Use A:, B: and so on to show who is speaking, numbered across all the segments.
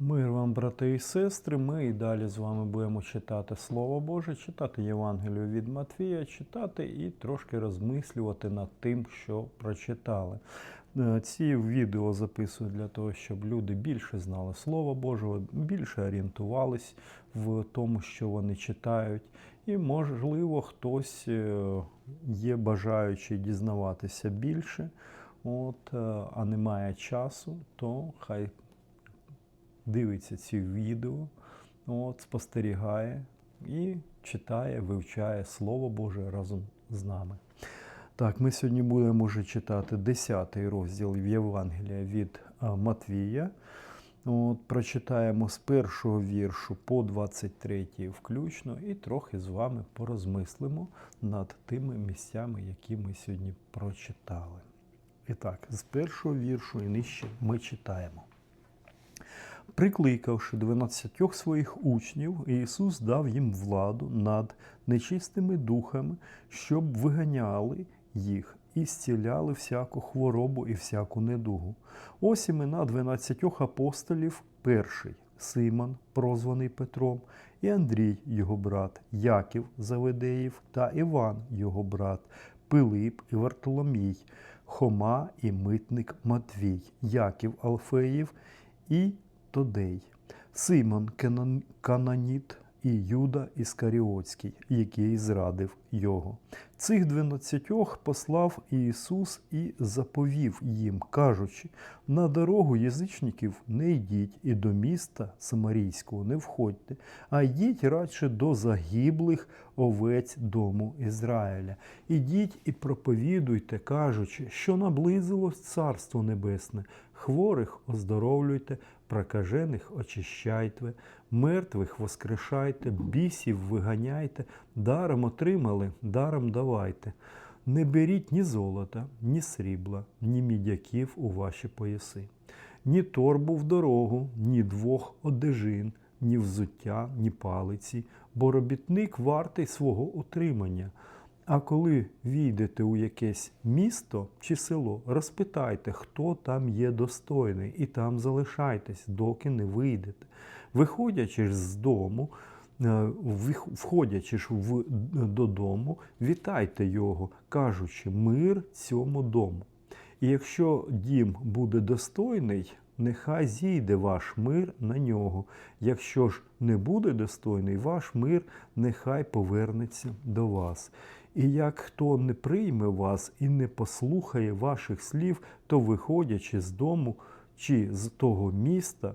A: Мир вам, брати і сестри. Ми і далі з вами будемо читати Слово Боже, читати Євангелію від Матвія, читати і трошки розмислювати над тим, що прочитали. Е, Ці відео записую для того, щоб люди більше знали Слово Божого, більше орієнтувались в тому, що вони читають. І, можливо, хтось е, є бажаючий дізнаватися більше, от, е, а немає часу, то хай дивиться ці відео, от, спостерігає і читає, вивчає Слово Боже разом з нами. Так, ми сьогодні будемо вже читати 10 розділ Євангелія від Матвія. От, прочитаємо з першого віршу по 23 включно, і трохи з вами порозмислимо над тими місцями, які ми сьогодні прочитали. І так, з першого віршу і нижче ми читаємо. Прикликавши дванадцятьох своїх учнів, Ісус дав їм владу над нечистими духами, щоб виганяли їх і зціляли всяку хворобу і всяку недугу. Ось імена дванадцятьох апостолів перший Симон, прозваний Петром, і Андрій, його брат, Яків Заведеїв та Іван, його брат, Пилип і Вартоломій, Хома і митник Матвій, Яків Алфеїв і Тодей, Симон Кананіт і Юда Іскаріотський, який зрадив його. Цих дванадцятьох послав Ісус і заповів їм, кажучи: на дорогу язичників не йдіть і до міста Самарійського не входьте, а йдіть радше до загиблих овець дому Ізраїля. Ідіть і проповідуйте, кажучи, що наблизилось Царство Небесне, хворих оздоровлюйте, прокажених очищайте, мертвих воскрешайте, бісів виганяйте, даром отримали, даром давайте. Не беріть ні золота, ні срібла, ні мідяків у ваші пояси, ні торбу в дорогу, ні двох одежин, ні взуття, ні палиці, бо робітник вартий свого утримання. А коли війдете у якесь місто чи село, розпитайте, хто там є достойний, і там залишайтесь, доки не вийдете. Виходячи ж з дому, е, входячи ж в, додому, вітайте його, кажучи, мир цьому дому. І якщо дім буде достойний, нехай зійде ваш мир на нього. Якщо ж не буде достойний, ваш мир нехай повернеться до вас. І як хто не прийме вас і не послухає ваших слів, то виходячи з дому чи з того міста,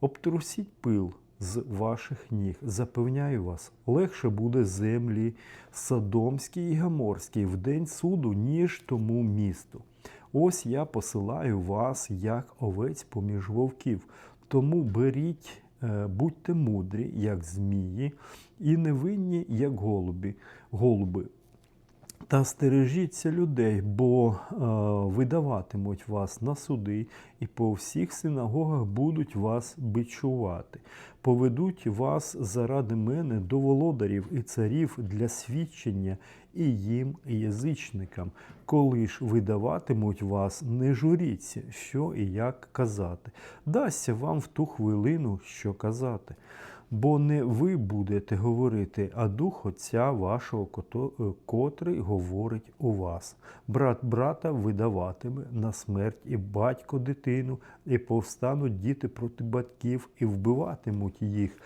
A: обтрусіть пил з ваших ніг. Запевняю вас, легше буде землі Содомській і Гаморській в день суду, ніж тому місту. Ось я посилаю вас, як овець поміж вовків. Тому беріть, е, будьте мудрі, як змії, і невинні, як голуби. голуби. Та стережіться людей, бо е, видаватимуть вас на суди, і по всіх синагогах будуть вас бичувати. Поведуть вас заради мене до володарів і царів для свідчення і їм, і язичникам. Коли ж видаватимуть вас, не журіться, що і як казати. Дасться вам в ту хвилину, що казати. Бо не ви будете говорити, а дух Отця вашого, е, котрий говорить у вас. Брат брата видаватиме на смерть, і батько дитину, і повстануть діти проти батьків, і вбиватимуть їх.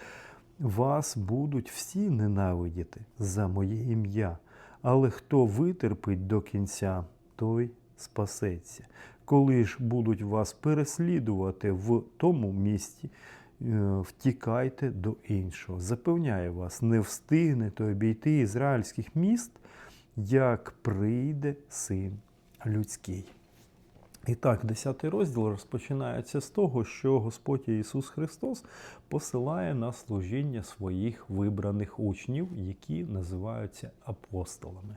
A: Вас будуть всі ненавидіти за моє ім'я. Але хто витерпить до кінця, той спасеться. Коли ж будуть вас переслідувати в тому місті, втікайте до іншого. Запевняю вас, не встигнете обійти ізраїльських міст, як прийде син людський. І так, 10 розділ розпочинається з того, що Господь Ісус Христос посилає на служіння своїх вибраних учнів, які називаються апостолами.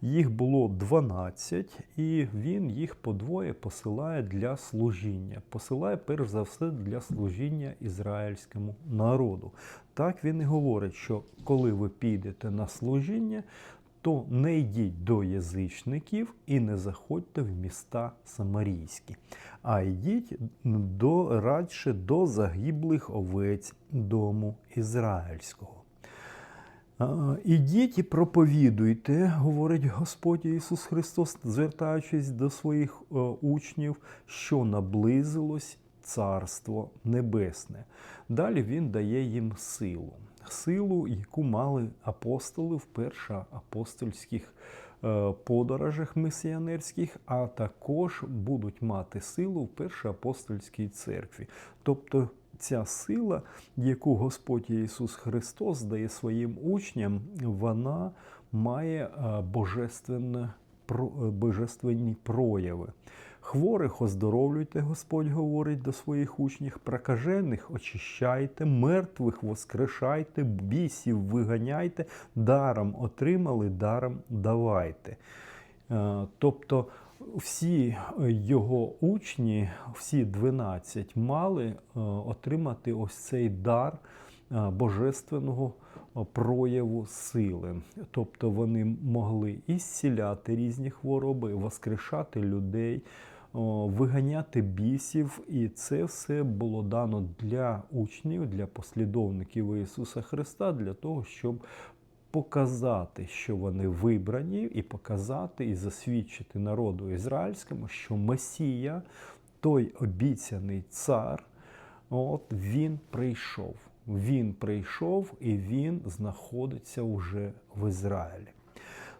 A: Їх було 12, і Він їх подвоє посилає для служіння. Посилає перш за все для служіння ізраїльському народу. Так він і говорить, що коли ви підете на служіння, то не йдіть до язичників і не заходьте в міста самарійські, а йдіть до радше до загиблих овець дому ізраїльського. Ідіть і проповідуйте, говорить Господь Ісус Христос, звертаючись до своїх е, учнів, що наблизилось Царство Небесне. Далі Він дає їм силу, силу, яку мали апостоли в першоапостольських е, подорожах мисіонерських, а також будуть мати силу в першоапостольській церкві. Тобто ця сила, яку Господь Ісус Христос дає своїм учням, вона має е, божественне, е, божественні прояви. Хворих оздоровлюйте, Господь говорить до своїх учнів, прокажених очищайте, мертвих воскрешайте, бісів виганяйте, даром отримали, даром давайте. Е, Тобто всі його учні, всі 12, мали е, отримати ось цей дар е, божественного прояву сили. Тобто вони могли і зціляти різні хвороби, воскрешати людей, виганяти бісів, і це все було дано для учнів, для послідовників Ісуса Христа, для того, щоб показати, що вони вибрані, і показати і засвідчити народу ізраїльському, що Месія, той обіцяний цар, от він прийшов. Він прийшов і він знаходиться вже в Ізраїлі.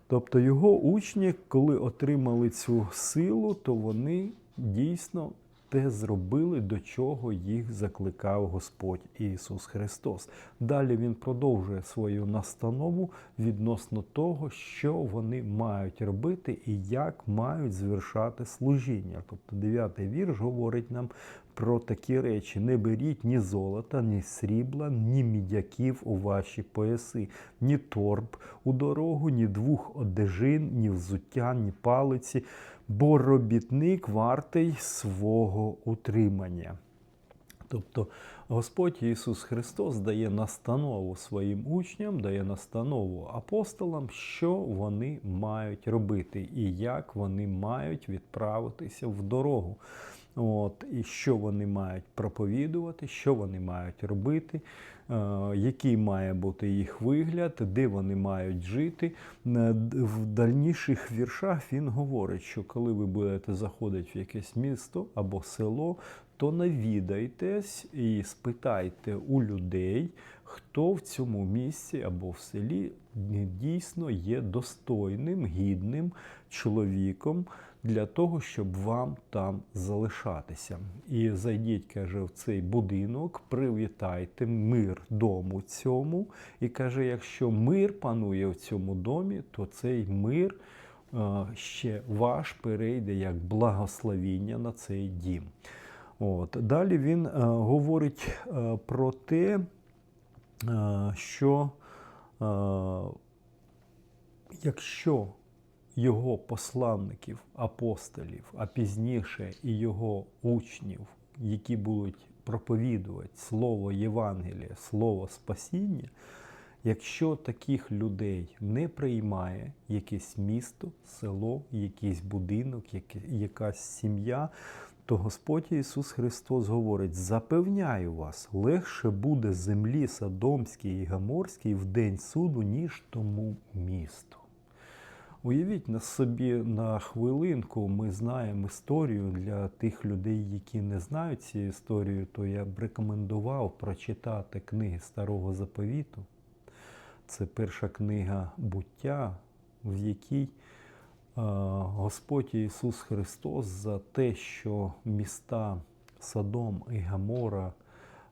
A: Тобто його учні, коли отримали цю силу, то вони дійсно те зробили, до чого їх закликав Господь Ісус Христос. Далі Він продовжує свою настанову відносно того, що вони мають робити і як мають звершати служіння. Тобто дев'ятий вірш говорить нам про такі речі: не беріть ні золота, ні срібла, ні мідяків у ваші пояси, ні торб у дорогу, ні двох одежин, ні взуття, ні палиці, бо робітник вартий свого утримання. Тобто Господь Ісус Христос дає настанову своїм учням, дає настанову апостолам, що вони мають робити і як вони мають відправитися в дорогу. От, І що вони мають проповідувати, що вони мають робити, е, який має бути їх вигляд, де вони мають жити. Е, В дальніших віршах він говорить, що коли ви будете заходити в якесь місто або село, то навідайтесь і спитайте у людей, хто в цьому місці або в селі дійсно є достойним, гідним чоловіком для того, щоб вам там залишатися. І зайдіть, каже, в цей будинок, привітайте мир дому цьому. І каже, якщо мир панує в цьому домі, то цей мир е, ще ваш перейде як благословіння на цей дім. От. Далі він е, говорить е, про те, що якщо його посланників, апостолів, а пізніше і його учнів, які будуть проповідувати слово Євангелія, слово спасіння, якщо таких людей не приймає якесь місто, село, якийсь будинок, якась сім'я, то Господь Ісус Христос говорить: запевняю вас, легше буде землі Содомській і Гаморській в день суду, ніж тому місту. Уявіть на собі на хвилинку, ми знаємо історію для тих людей, які не знають цю історію, то я б рекомендував прочитати книги Старого Заповіту. Це перша книга буття, в якій е, Господь Ісус Христос за те, що міста Содом і Гамора,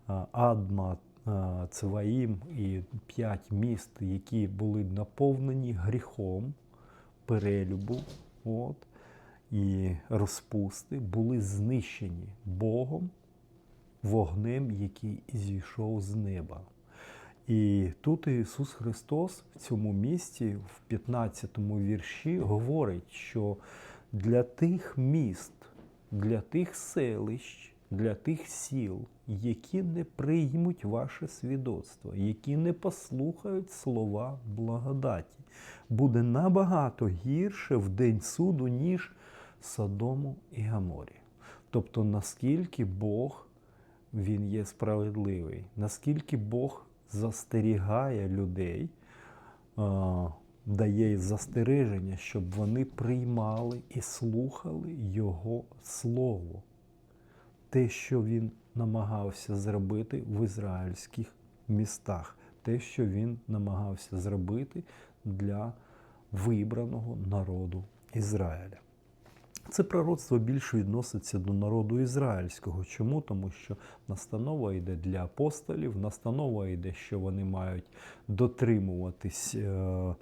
A: е, Адма, е, Цваїм і п'ять міст, які були наповнені гріхом, перелюбу от, і розпусти, були знищені Богом вогнем, який зійшов з неба. І тут Ісус Христос в цьому місці, в 15 вірші, говорить, що для тих міст, для тих селищ, для тих сіл, які не приймуть ваше свідоцтво, які не послухають слова благодаті. Буде набагато гірше в день суду, ніж Содому і Гаморі. Тобто, наскільки Бог він є справедливий, наскільки Бог застерігає людей, дає застереження, щоб вони приймали і слухали Його Слово. Те, що він намагався зробити в ізраїльських містах, те, що він намагався зробити для вибраного народу Ізраїля. Це пророцтво більше відноситься до народу ізраїльського. Чому? Тому що настанова йде для апостолів, настанова йде, що вони мають дотримуватись е,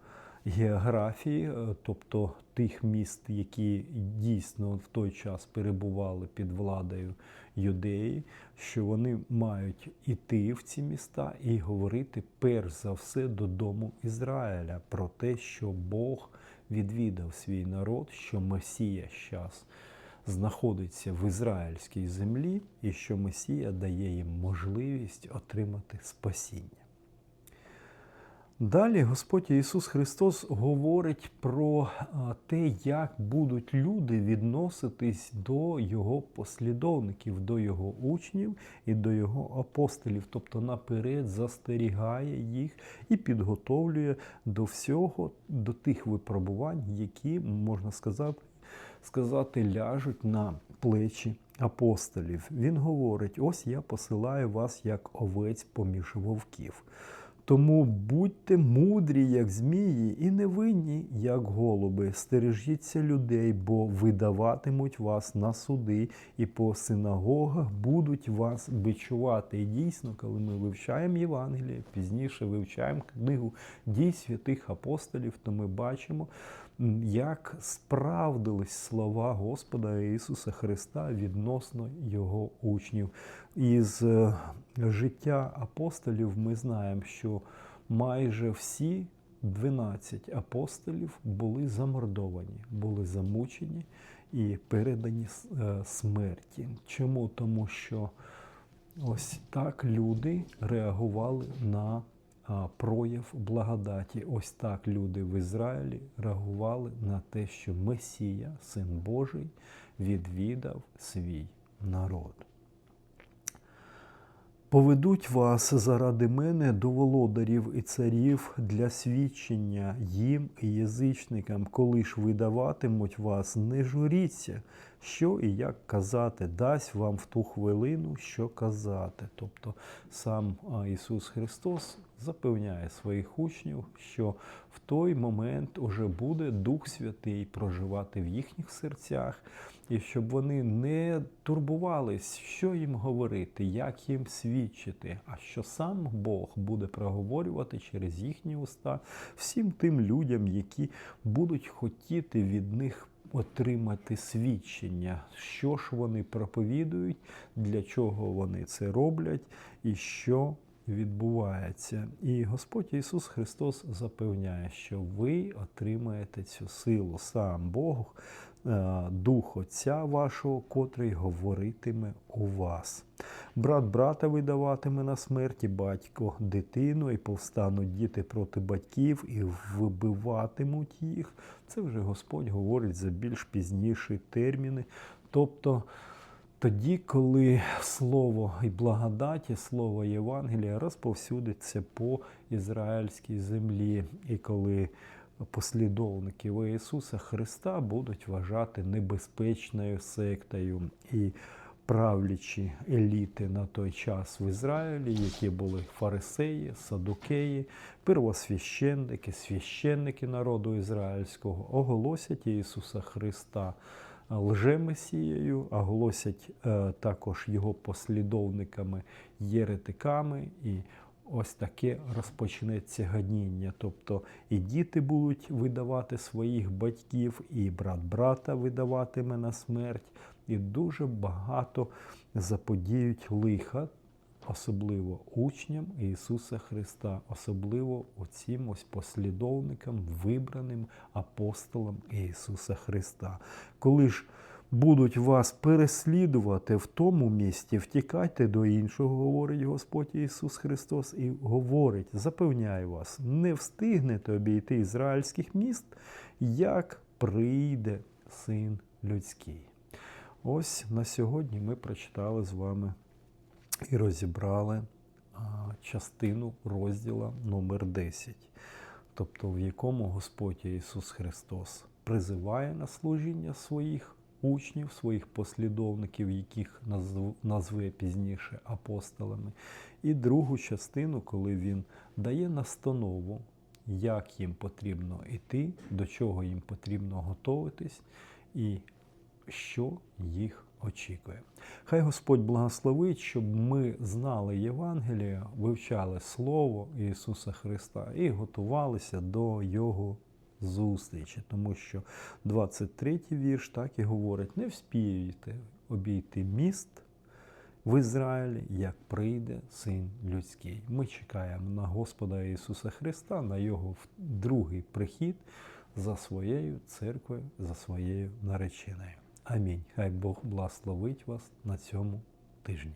A: географії, е, тобто тих міст, які дійсно в той час перебували під владою юдеї, що вони мають іти в ці міста і говорити перш за все додому Ізраїля про те, що Бог відвідав свій народ, що Месія зараз знаходиться в ізраїльській землі, і що Месія дає їм можливість отримати спасіння. Далі Господь Ісус Христос говорить про те, як будуть люди відноситись до Його послідовників, до Його учнів і до Його апостолів, тобто наперед застерігає їх і підготовлює до всього, до тих випробувань, які, можна сказати, сказати, ляжуть на плечі апостолів. Він говорить: ось я посилаю вас як овець поміж вовків. Тому будьте мудрі, як змії, і невинні, як голуби. Стережіться людей, бо видаватимуть вас на суди, і по синагогах будуть вас бичувати. І дійсно, коли ми вивчаємо Євангеліє, пізніше вивчаємо книгу дій святих апостолів, то ми бачимо, як справдились слова Господа Ісуса Христа відносно Його учнів. Із е, життя апостолів ми знаємо, що майже всі 12 апостолів були замордовані, були замучені і передані е, смерті. Чому? Тому що ось так люди реагували на прояв благодаті. Ось так люди в Ізраїлі реагували на те, що Месія, Син Божий, відвідав свій народ. Поведуть вас заради мене до володарів і царів для свідчення їм і язичникам, коли ж видаватимуть вас, не журіться, що і як казати, дасть вам в ту хвилину, що казати. Тобто сам Ісус Христос запевняє своїх учнів, що в той момент уже буде Дух Святий проживати в їхніх серцях, і щоб вони не турбувались, що їм говорити, як їм свідчити, а що сам Бог буде проговорювати через їхні уста всім тим людям, які будуть хотіти від них. Отримати свідчення, що ж вони проповідують, для чого вони це роблять, і що відбувається. І Господь Ісус Христос запевняє, що ви отримаєте цю силу сам Бог, Дух Отця вашого, котрий говоритиме у вас. Брат брата видаватиме на смерті, батько дитину, і повстануть діти проти батьків, і вбиватимуть їх. Це вже Господь говорить за більш пізніші терміни. Тобто тоді, коли слово і благодаті, слово Євангелія розповсюдиться по ізраїльській землі, і коли послідовників Ісуса Христа будуть вважати небезпечною сектою і правлячі еліти на той час в Ізраїлі, які були фарисеї, садукеї, первосвященники, священники народу ізраїльського, оголосять Ісуса Христа лжемесією, а голосять е, також його послідовниками єретиками. І ось таке розпочнеться гадіння. Тобто і діти будуть видавати своїх батьків, і брат брата видаватиме на смерть, і дуже багато заподіють лиха особливо учням Ісуса Христа, особливо оцім ось послідовникам, вибраним апостолам Ісуса Христа. Коли ж будуть вас переслідувати в тому місті, втікайте до іншого, говорить Господь Ісус Христос, і говорить, запевняю вас, не встигнете обійти ізраїльських міст, як прийде син людський. Ось на сьогодні ми прочитали з вами і розібрали частину розділа номер 10, тобто в якому Господь Ісус Христос призиває на служіння своїх учнів, своїх послідовників, яких назве пізніше апостолами, і другу частину, коли Він дає настанову, як їм потрібно йти, до чого їм потрібно готуватись, і що їх очікує. Хай Господь благословить, щоб ми знали Євангелія, вивчали Слово Ісуса Христа і готувалися до Його зустрічі, тому що 23 вірш так і говорить: не вспієте обійти міст в Ізраїлі, як прийде Син людський. Ми чекаємо на Господа Ісуса Христа, на Його другий прихід за своєю церквою, за своєю нареченою. Амінь. Хай Бог благословить вас на цьому тижні.